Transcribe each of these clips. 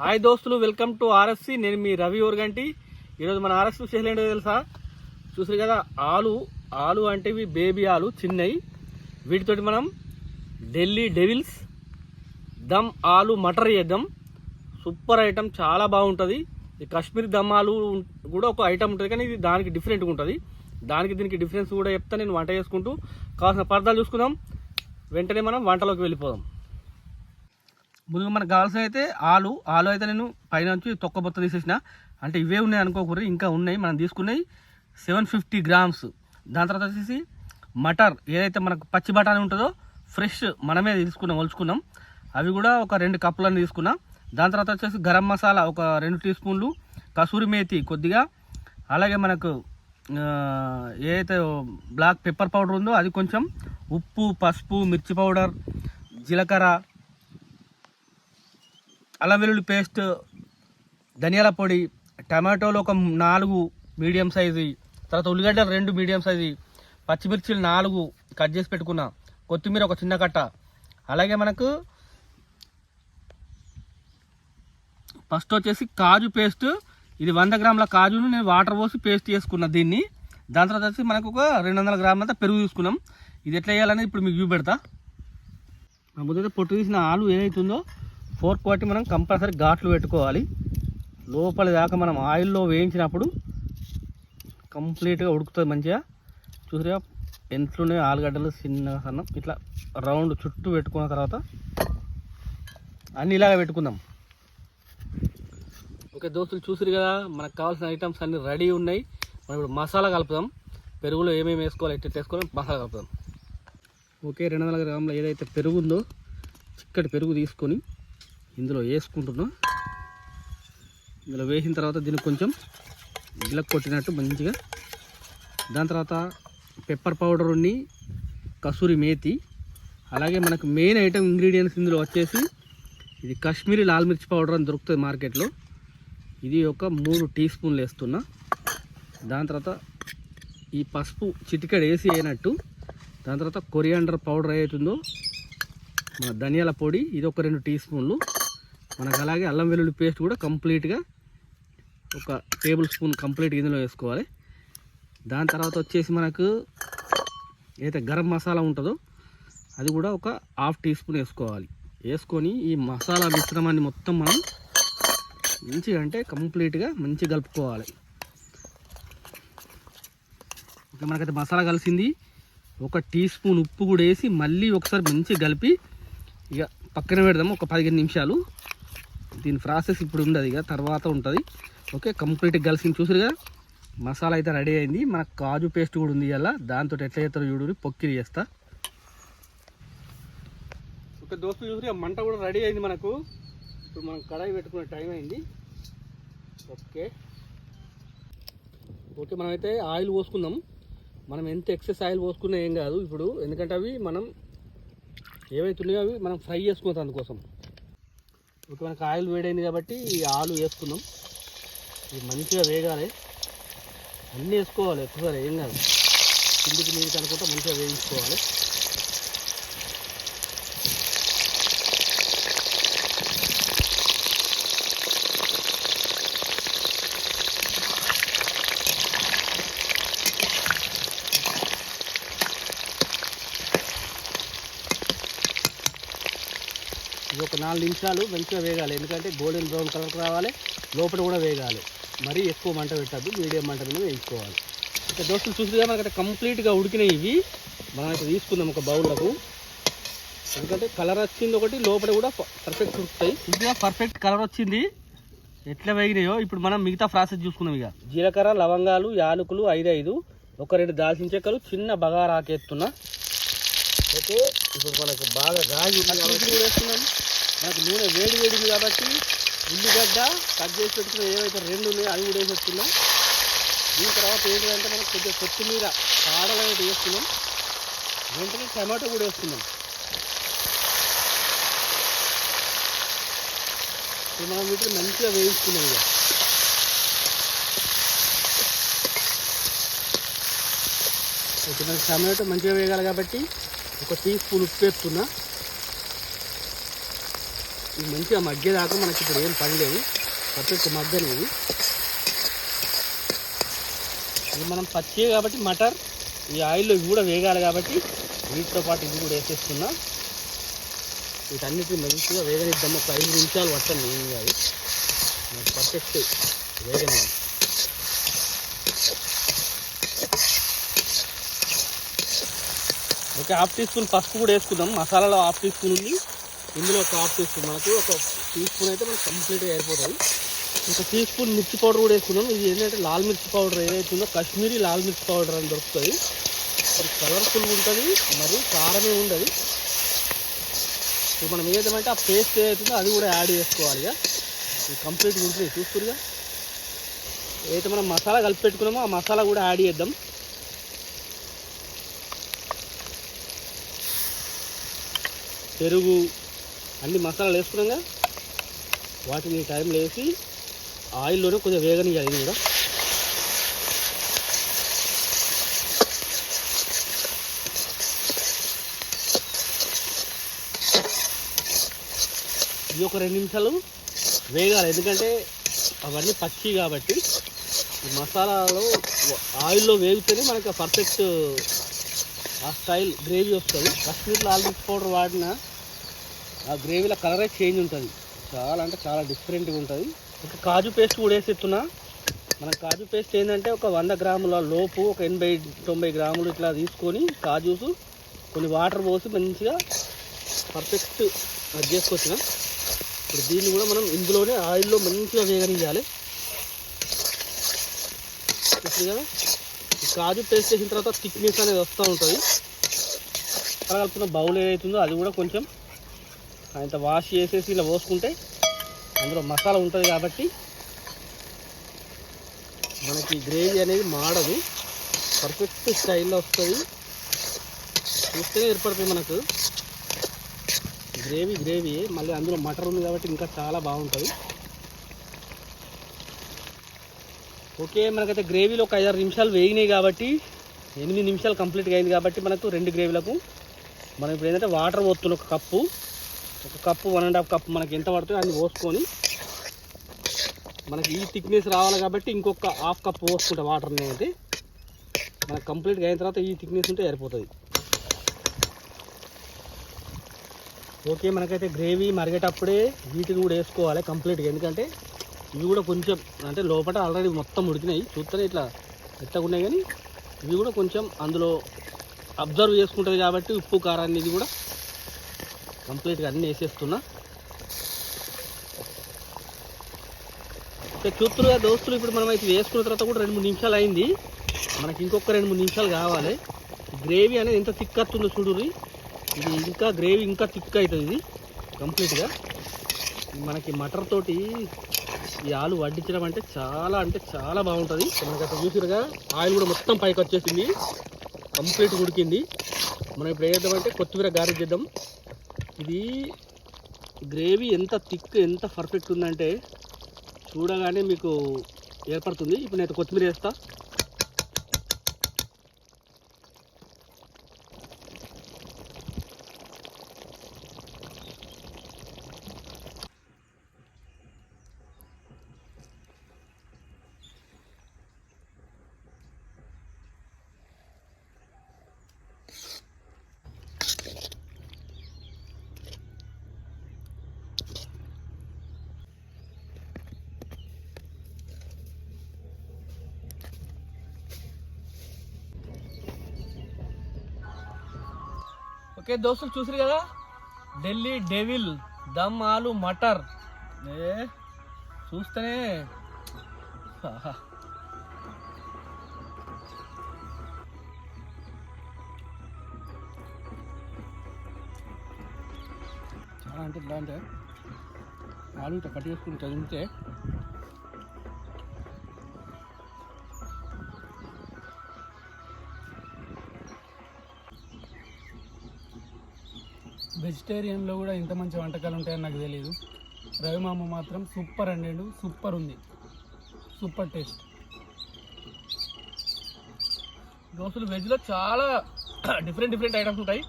Hi దోస్తులు welcome to RSC. నేను మీ రవి ఓర్గంటి. ఈరోజు మన ఆర్ఎస్ స్పెషల్ ఏంటో తెలుసా? చూసారు కదా ఆలు ఆలు అంటే ఇవి బేబీ ఆలు చిన్నవి వీటితోటి మనం ఢిల్లీ డెవిల్స్ దమ్ ఆలు మటర్ చేద్దాం సూపర్ ఐటమ్ చాలా బాగుంటుంది. ఈ కాశ్మీర్ దమ్ ఆలు కూడా ఒక ఐటమ్ ఉంటుంది కానీ ఇది దానికి డిఫరెంట్గా ఉంటుంది. దానికి దీనికి డిఫరెన్స్ కూడా చెప్తా నేను వంట చేసుకుంటూ కావాల్సిన పదార్థాలు చూసుకుందాం. వెంటనే మనం వంటలోకి వెళ్ళిపోదాం. ముందుగా మనకు కావాల్సిన అయితే ఆలు ఆలు అయితే నేను పైన నుంచి తొక్క బొత్త తీసేసిన. అంటే ఇవే ఉన్నాయి అనుకోకూడదు ఇంకా ఉన్నాయి. మనం తీసుకున్నాయి సెవెన్ ఫిఫ్టీ గ్రామ్స్. దాని తర్వాత వచ్చేసి మటర్ ఏదైతే మనకు పచ్చి బఠానీ ఉంటుందో ఫ్రెష్ మనమే తీసుకున్నాం ఒలుచుకున్నాం. అవి కూడా ఒక రెండు కప్పులను తీసుకున్నా. దాని తర్వాత వచ్చేసి గరం మసాలా ఒక రెండు టీ స్పూన్లు కసూరి మేతి కొద్దిగా. అలాగే మనకు ఏదైతే బ్లాక్ పెప్పర్ పౌడర్ ఉందో అది కొంచెం ఉప్పు పసుపు మిర్చి పౌడర్ జీలకర్ర అల్లం వెల్లుల్లి పేస్ట్ ధనియాల పొడి టమాటోలు ఒక నాలుగు మీడియం సైజు తర్వాత ఉల్లిగడ్డలు రెండు మీడియం సైజు పచ్చిమిర్చిలు నాలుగు కట్ చేసి పెట్టుకున్నా కొత్తిమీర ఒక చిన్న కట్ట. అలాగే మనకు ఫస్ట్ వచ్చేసి కాజు పేస్ట్. ఇది వంద గ్రాముల కాజును నేను వాటర్ పోసి పేస్ట్ చేసుకున్నా దీన్ని. దాని తర్వాత వచ్చి మనకు ఒక రెండు వందల గ్రాములంతా పెరుగు తీసుకున్నాం ఇది ఎట్లా వేయాలనేది ఇప్పుడు మీకు చూపెడతా. ముందు ముందైతే పొట్టు తీసిన ఆలు ఏదైతుందో ఫోర్క్ కొట్టి మనం కంపల్సరీ ఘాట్లు పెట్టుకోవాలి. లోపల దాకా మనం ఆయిల్లో వేయించినప్పుడు కంప్లీట్గా ఉడుకుతుంది మంచిగా. చూసారా ఎంట్లోనే ఆలుగడ్డలు చిన్న సన్నం ఇట్లా రౌండ్ చుట్టూ పెట్టుకున్న తర్వాత అన్ని ఇలాగ పెట్టుకుందాం. ఓకే దోస్తులు చూసారు కదా మనకు కావాల్సిన ఐటమ్స్ అన్ని రెడీ ఉన్నాయి. మనం ఇప్పుడు మసాలా కలుపుదాం. పెరుగులో ఏమేమి వేసుకోవాలి ఎట్లా వేసుకోవాలి మసాలా కలుపుదాం. ఓకే రెండు వందల గ్రాముల ఏదైతే పెరుగు ఉందో చిక్కటి పెరుగు తీసుకొని ఇందులో వేసుకుంటున్నాం. ఇందులో వేసిన తర్వాత దీనికి కొంచెం గిలక్ కొట్టినట్టు మంచిగా. దాని తర్వాత పెప్పర్ పౌడర్ ఉన్ని కసూరి మేతి అలాగే మనకు మెయిన్ ఐటమ్ ఇంగ్రీడియంట్స్ ఇందులో వచ్చేసి ఇది కాశ్మీరీ లాల్ మిర్చి పౌడర్ అని దొరుకుతుంది మార్కెట్లో. ఇది ఒక మూడు టీ స్పూన్లు వేస్తున్నా. దాని తర్వాత ఈ పసుపు చిటికెడు వేసి అయినట్టు దాని తర్వాత కొరియాండర్ పౌడర్ ఏదైతుందో మన ధనియాల పొడి ఇది ఒక రెండు టీ స్పూన్లు. మనకు అలాగే అల్లం వెల్లుల్లి పేస్ట్ కూడా కంప్లీట్గా ఒక టేబుల్ స్పూన్ కంప్లీట్ ఇందులో వేసుకోవాలి. దాని తర్వాత వచ్చేసి మనకు ఏదైతే గరం మసాలా ఉంటుందో అది కూడా ఒక హాఫ్ టీ స్పూన్ వేసుకోవాలి. వేసుకొని ఈ మసాలా మిశ్రమాన్ని మొత్తం మనం మంచిగా అంటే కంప్లీట్గా మంచిగా కలుపుకోవాలి. ఇంకా మనకైతే మసాలా కలిసింది. ఒక టీ స్పూన్ ఉప్పు కూడా వేసి మళ్ళీ ఒకసారి మంచిగా కలిపి ఇక పక్కన పెడదాము ఒక పదిహేను నిమిషాలు. దీని ప్రాసెస్ ఇప్పుడు ఉండదు ఇక తర్వాత ఉంటుంది. ఓకే కంప్లీట్గా కలిసింది చూసారుగా మసాలా అయితే రెడీ అయింది. మన కాజు పేస్ట్ కూడా ఉంది ఇలా దాంతో ఎట్లా చేస్తారో చూడు పొక్కిరి చేస్తా. ఓకే దోస్తు చూసి మంట కూడా రెడీ అయింది మనకు. ఇప్పుడు మనం కడాయి పెట్టుకునే టైం అయింది. ఓకే. ఓకే మనమైతే ఆయిల్ పోసుకుందాం. మనం ఎంత ఎక్సెస్ ఆయిల్ పోసుకున్నా ఏం కాదు ఇప్పుడు. ఎందుకంటే అవి మనం ఏవైతే ఉన్నాయో అవి మనం ఫ్రై చేసుకుంటాం అందుకోసం. ఓకే మనకు ఆయిల్ వేడైంది కాబట్టి ఆలు వేసుకుందాం. ఇది మంచిగా వేగాలి. అన్నీ వేసుకోవాలి ఎక్కువసారి ఏం కాదు. కిందికి నీరు కనుకుంటే మంచిగా వేయించుకోవాలి. నాలుగు నిమిషాలు మంచిగా వేగాలి. ఎందుకంటే గోల్డెన్ బ్రౌన్ కలర్ రావాలి లోపల కూడా వేగాలి. మరీ ఎక్కువ మంట పెట్టద్దు మీడియం మంట మీద వేయించుకోవాలి. ఇక దోస్తులు చూసిగా మనకైతే కంప్లీట్గా ఉడికినాయి ఇవి. మనం అయితే తీసుకుందాం ఒక బౌల్లకు. ఎందుకంటే కలర్ వచ్చింది ఒకటి లోపల కూడా పర్ఫెక్ట్ ఉడుకుతాయి. ఇంకా పర్ఫెక్ట్ కలర్ వచ్చింది. ఎట్లా వేగినాయో ఇప్పుడు మనం మిగతా ప్రాసెస్ చూసుకుందాం ఇక. జీలకర్ర లవంగాలు యాలకులు ఐదు ఐదు ఒక రెండు దాల్చిన చెక్కలు చిన్న బగారా ఆకేస్తున్నా ఓకే ఇప్పుడు మనకు బాగా కూడా వేస్తున్నాం. నాకు నూనె వేడి వేడింది కాబట్టి ఉల్లిగడ్డ కట్ చేసి పెట్టుకున్న ఏవైతే రెండు ఉన్నాయో అవి కూడా వేసేస్తున్నాం. దీని తర్వాత ఏంటంటే మనం కొద్దిగా కొత్తిమీర కాడలు అనేది వేస్తున్నాం. వెంటనే టమాటో కూడా వేస్తున్నాం. మనం వీటిని మంచిగా వేయిస్తున్నాం ఇక. ఓకే మనకి టమాటో మంచిగా వేయాలి కాబట్టి ఒక టీ స్పూన్ ఉప్పు వేస్తున్నా ఇది మంచిగా మగ్గేదాకా మనకి ఇప్పుడు ఏం పని లేదు పర్ఫెక్ట్ మగ్గని. ఇది ఇది మనం పచ్చి కాబట్టి మటర్ ఈ ఆయిల్లో ఇవి కూడా వేగాలి కాబట్టి వీటితో పాటు ఇది కూడా వేసేస్తున్నా. వీటన్నిటిని మంచిగా వేగనిద్దాం. ఒక ఐదు నిమిషాలు పట్టండి ఏం కాదు. మనకి పర్ఫెక్ట్ వేగన. ఓకే హాఫ్ టీ స్పూన్ పసుపు కూడా వేసుకుందాం. మసాలాలో హాఫ్ టీ స్పూన్ ఉంది. ఇందులో ఒక హాఫ్ టీ స్పూన్ మనకు ఒక టీ స్పూన్ అయితే మనకు కంప్లీట్గా అయిపోతుంది ఇంకా టీ స్పూన్ మిర్చి పౌడర్ కూడా వేసుకున్నాం. ఇది ఏంటంటే లాల్ మిర్చి పౌడర్ ఏదైతే ఉందో కాశ్మీరీ లాల్ మిర్చి పౌడర్ అని దొరుకుతుంది. మరి కలర్ఫుల్ ఉంటుంది మరి కారమే ఉండదు. ఇప్పుడు మనం ఏదేమంటే ఆ పేస్ట్ ఏదైతుందో అది కూడా యాడ్ చేసుకోవాలి ఇక. కంప్లీట్గా ఉంటుంది చూస్తురుగా ఏదైతే మనం మసాలా కలిపి పెట్టుకున్నామో ఆ మసాలా కూడా యాడ్ చేద్దాం. పెరుగు అన్ని మసాలాలు వేసుకున్నాక వాటిని టైంలో వేసి ఆయిల్లోనే కొంచెం వేగనియాలి ఇది కూడా. ఇది ఒక రెండు నిమిషాలు వేగాలి ఎందుకంటే అవన్నీ పచ్చి కాబట్టి మసాలాలో ఆయిల్లో వేగితేనే మనకి పర్ఫెక్ట్ ఆ స్టైల్ గ్రేవీ వస్తుంది. కాశ్మీర్లో ఆల్మిక్స్ పౌడర్ వాడిన ఆ గ్రేవీలో కలరే చేంజ్ ఉంటుంది. చాలా అంటే చాలా డిఫరెంట్గా ఉంటుంది. ఒక కాజు పేస్ట్ కూడా వేసేస్తున్నా మన కాజు పేస్ట్ ఏంటంటే ఒక వంద గ్రాముల లోపు ఒక ఎనభై తొంభై గ్రాములు ఇట్లా తీసుకొని కాజూస్ కొన్ని వాటర్ పోసి మంచిగా పర్ఫెక్ట్ అది చేసుకొచ్చిన. ఇప్పుడు దీన్ని కూడా మనం ఇందులోనే ఆయిల్లో మంచిగా వేగనియాలి ఇప్పుడు కదా కాజు పేస్ట్ వేసిన తర్వాత థిక్నెస్ అనేది వస్తూ ఉంటుంది. అలా కలుపుకున్న బౌల్ ఏదైతుందో అది కూడా కొంచెం అంత వాష్ చేసేసి ఇలా పోసుకుంటే అందులో మసాలా ఉంటుంది కాబట్టి మనకి గ్రేవీ అనేది మాడదు. పర్ఫెక్ట్ స్టైల్లో వస్తుంది. చూస్తేనే ఏర్పడుతుంది మనకు. గ్రేవీ గ్రేవీ మళ్ళీ అందులో మటర్ ఉంది కాబట్టి ఇంకా చాలా బాగుంటుంది. ఓకే మనకైతే గ్రేవీలో ఒక ఐదారు నిమిషాలు వేగినాయి కాబట్టి ఎనిమిది నిమిషాలు కంప్లీట్గా అయింది కాబట్టి మనకు రెండు గ్రేవీలకు మనం ఇప్పుడు ఏంటంటే వాటర్ పోతున్నాం ఒక కప్పు ఒక cup one and half cup మనకి ఎంత పడుతుందో అన్ని పోసుకొని మనకి ఈ థిక్నెస్ రావాలి కాబట్టి ఇంకొక హాఫ్ కప్ పోసుకుంటా వాటర్ అనేది మనకు కంప్లీట్గా అయిన తర్వాత ఈ థిక్నెస్ ఉంటే సరిపోతుంది. ఓకే మనకైతే గ్రేవీ మరిగేటప్పుడే వీటిని కూడా వేసుకోవాలి కంప్లీట్గా ఎందుకంటే ఇవి కూడా కొంచెం అంటే లోపల ఆల్రెడీ మొత్తం ఉడికినాయి. చూస్తేనే ఇట్లా మెత్తగా ఉన్నాయి కానీ ఇవి కూడా కొంచెం అందులో అబ్జర్వ్ చేసుకుంటుంది కాబట్టి ఉప్పు కారాన్ని ఇది కూడా కంప్లీట్గా అన్నీ వేసేస్తున్నా. ఓకే చూస్తురుగా దోస్తులు ఇప్పుడు మనం అయితే వేసుకున్న తర్వాత కూడా రెండు మూడు నిమిషాలు అయింది. మనకి ఇంకొక రెండు మూడు నిమిషాలు కావాలి. గ్రేవీ అనేది ఎంత థిక్ అవుతుందో చూడుర్రి. ఇది ఇంకా గ్రేవీ ఇంకా థిక్ అవుతుంది ఇది కంప్లీట్గా. మనకి మటర్ తోటి ఈ ఆలు వడ్డించడం అంటే చాలా అంటే చాలా బాగుంటుంది. మనకి అక్కడ చూసిరుగా ఆయిల్ కూడా మొత్తం పైకి వచ్చేసింది. కంప్లీట్ ఉడికింది. మనం ఇప్పుడు ఏం చేద్దామంటే కొత్తిమీర గారెజ్ చేద్దాం. ఇది గ్రేవీ ఎంత థిక్ ఎంత పర్ఫెక్ట్ ఉందంటే చూడగానే మీకు ఏర్పడుతుంది. ఇప్పుడు నేను కొత్తిమీర వేస్తా. ఓకే దోస్తులు చూసారు కదా? ఢిల్లీ డెవిల్ దమ్ ఆలు మటర్. ఏ చూస్తేనే. చాలా అంటే ఇట్లా అంటే ఆలు ఇట్లా కట్ చేసుకుని చదివితే వెజిటేరియన్లో కూడా ఇంత మంచి వంటకాలు ఉంటాయని నాకు తెలియదు రవిమామ మాత్రం సూపర్ అండి సూపర్ ఉంది. Super taste. దోస్తులు వెజ్లో చాలా డిఫరెంట్ డిఫరెంట్ ఐటమ్స్ ఉంటాయి.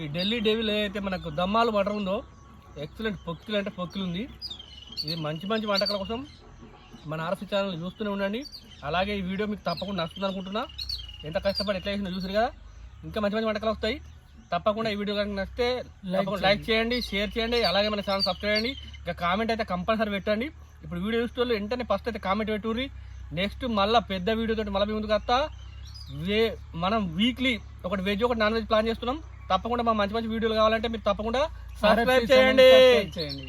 ఈ ఢిల్లీ డేవిల్ ఏదైతే మనకు దమ్మాలు బటర్ ఉందో ఎక్సలెంట్ పొక్కిలు అంటే పొక్కిలు ఉంది. ఇది మంచి మంచి వంటకాల కోసం మన ఆర్ఎస్సీ ఛానల్ చూస్తూనే ఉండండి. అలాగే ఈ వీడియో మీకు తప్పకుండా నచ్చుతుంది అనుకుంటున్నా ఎంత కష్టపడి ఎట్లా చేసినా చూసారు కదా. ఇంకా మంచి మంచి వంటకాలు వస్తాయి. తప్పకుండా ఈ వీడియో కనుక నచ్చితే లైక్ చేయండి షేర్ చేయండి అలాగే మన ఛానల్ సబ్స్క్రైబ్ చేయండి. ఇంకా కామెంట్ అయితే కంపల్సరీ పెట్టండి. ఇప్పుడు వీడియో వాళ్ళు వెంటనే ఫస్ట్ అయితే కామెంట్ పెట్టుర్రి. నెక్స్ట్ మళ్ళీ పెద్ద వీడియో తోటి మళ్ళీ ముందుకు వస్తా. వే మనం వీక్లీ ఒకటి వెజ్ ఒకటి నాన్ వెజ్ ప్లాన్ చేస్తున్నాం. తప్పకుండా మా మంచి మంచి వీడియోలు కావాలంటే మీరు తప్పకుండా సబ్స్క్రైబ్ చేయండి. చేయండి.